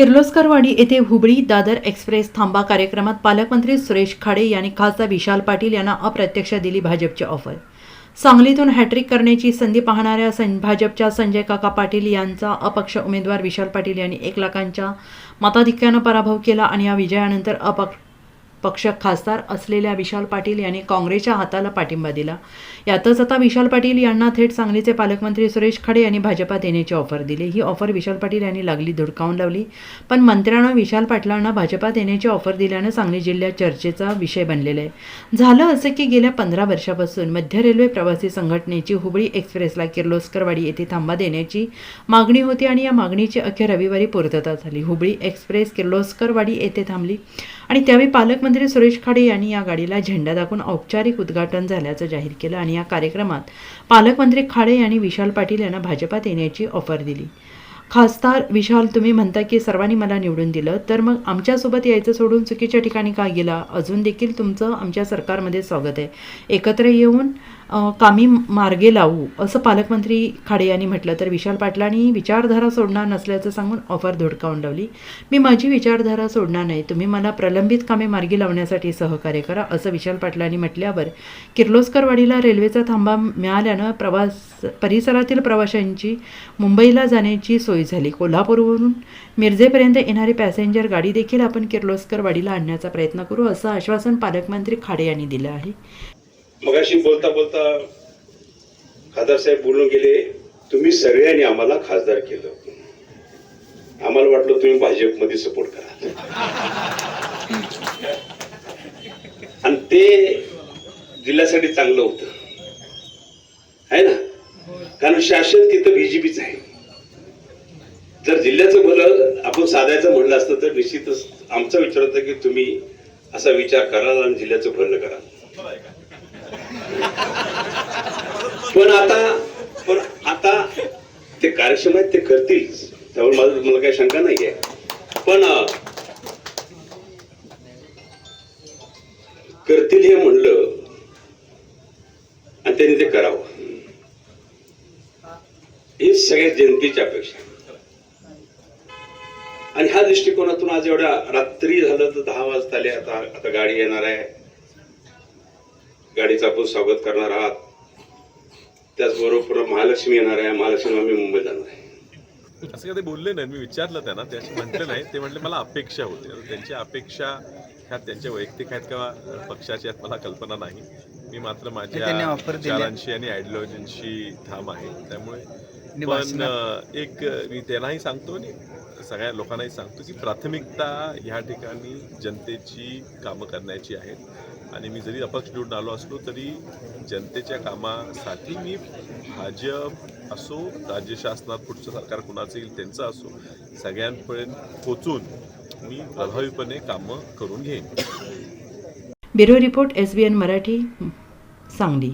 किर्लोस्करवाडी येथे हुबळी दादर एक्सप्रेस थांबा कार्यक्रमात पालकमंत्री सुरेश खाडे यांनी खासदार विशाल पाटील यांना अप्रत्यक्ष दिली भाजपची ऑफर. सांगलीतून हॅट्रिक करण्याची संधी पाहणाऱ्या सं भाजपच्या संजय काका पाटील यांचा अपक्ष उमेदवार विशाल पाटील यांनी एक लाखांच्या मताधिक्यानं पराभव केला आणि या विजयानंतर अपक्ष पक्ष खासदार असलेल्या विशाल पाटील यांनी काँग्रेसच्या हाताला पाठिंबा दिला. यातच आता विशाल पाटील यांना थेट सांगलीचे पालकमंत्री सुरेश खाडे यांनी भाजपात येण्याची ऑफर दिली. ही ऑफर विशाल पाटील यांनी लागली धुडकावून लावली. पण मंत्र्यांना विशाल पाटलांना भाजपात येण्याची ऑफर दिल्यानं सांगली जिल्ह्यात चर्चेचा विषय बनलेला आहे. झालं असं की गेल्या पंधरा वर्षापासून मध्य रेल्वे प्रवासी संघटनेची हुबळी एक्सप्रेसला किर्लोस्करवाडी येथे थांबा देण्याची मागणी होती आणि या मागणीची अखेर रविवारी पूर्तता झाली. हुबळी एक्सप्रेस किर्लोस्करवाडी येथे थांबली. आणि त्यावेळी पालकमंत्री सुरेश खाडे यांनी या गाडीला झेंडा दाखवून औपचारिक उद्घाटन झाल्याचं जाहीर केलं आणि या कार्यक्रमात पालकमंत्री खाडे यांनी विशाल पाटील यांना भाजपात येण्याची ऑफर दिली. खासदार विशाल तुम्ही म्हणता की सर्वांनी मला निवडून दिलं तर मग आमच्यासोबत यायचं सोडून चुकीच्या ठिकाणी का गेला? अजून देखील तुमचं आमच्या सरकारमध्ये स्वागत आहे. एकत्र येऊन कामी मार्गे लावू असं पालकमंत्री खाडे यांनी म्हटलं. तर विशाल पाटलांनी विचारधारा सोडणार नसल्याचं सांगून ऑफर धुडकावून लावली. मी माझी विचारधारा सोडणार नाही. तुम्ही मला प्रलंबित कामे मार्गी लावण्यासाठी सहकार्य करा असं विशाल पाटलांनी म्हटल्यावर किर्लोस्करवाडीला रेल्वेचा थांबा मिळाल्यानं प्रवास परिसरातील प्रवाशांची मुंबईला जाण्याची सोय झाली. कोल्हापूरवरून मिरजेपर्यंत येणारी पॅसेंजर गाडी देखील आपण किर्लोस्करवाडीला आणण्याचा प्रयत्न करू असं आश्वासन पालकमंत्री खाडे यांनी दिलं आहे. मगाशी बोलता बोलता खासदार साहेब बोलून गेले तुम्ही सगळ्यांनी आम्हाला खासदार केलं. आम्हाला वाटलं तुम्ही भाजपमध्ये सपोर्ट करा. आणि ते जिल्ह्यासाठी चांगलं होतं. आहे ना? कारण शासन तिथं बीजेपीच आहे. जर जिल्ह्याचं भलं आपण साधायचं म्हणलं असतं तर निश्चितच आमचा विचार होता की तुम्ही असा विचार कराल आणि जिल्ह्याचं भलं कराल. पण आता पण आता ते कार्यक्षम आहेत ते करतील. त्यावर माझं तुम्हाला काही शंका नाही आहे पण करतील हे म्हणलं आणि त्यांनी ते करावं. ही सगळ्या जनतेची अपेक्षा आणि ह्या दृष्टिकोनातून आज एवढ्या रात्री झालं तर दहा वाजता आले आता आता गाडी येणार आहे. गाडीचं आपण स्वागत करणार आहात. त्याचबरोबर महालक्ष्मी येणार आहे. महालक्ष्मी आम्ही मुंबईत जाणार आहे. असं कधी बोलले नाही. मी विचारलं त्यांना. ते असे म्हटले नाही. ते म्हटले मला अपेक्षा होती. त्यांची अपेक्षा ह्या त्यांच्या वैयक्तिक आहेत किंवा पक्षाची आहेत मला कल्पना नाही. मी मात्र माझ्या. विचारांशी आणि आयडिओलॉजींशी ठाम आहे. त्यामुळे पण एक मी त्यांनाही सांगतो आणि सगळ्या लोकांनाही सांगतो की प्राथमिकता ह्या ठिकाणी जनतेची कामं करण्याची आहेत. आणि मी जरी अपक्ष निवडून आलो असलो तरी जनतेच्या कामासाठी मी भाजप असो राज्य शासनात पुढचं सरकार कुणाचं येईल त्यांचं असो सगळ्यांपर्यंत पोचून मी प्रभावीपणे कामं करून घेईन. Bureau report S B N Marathi Sangli.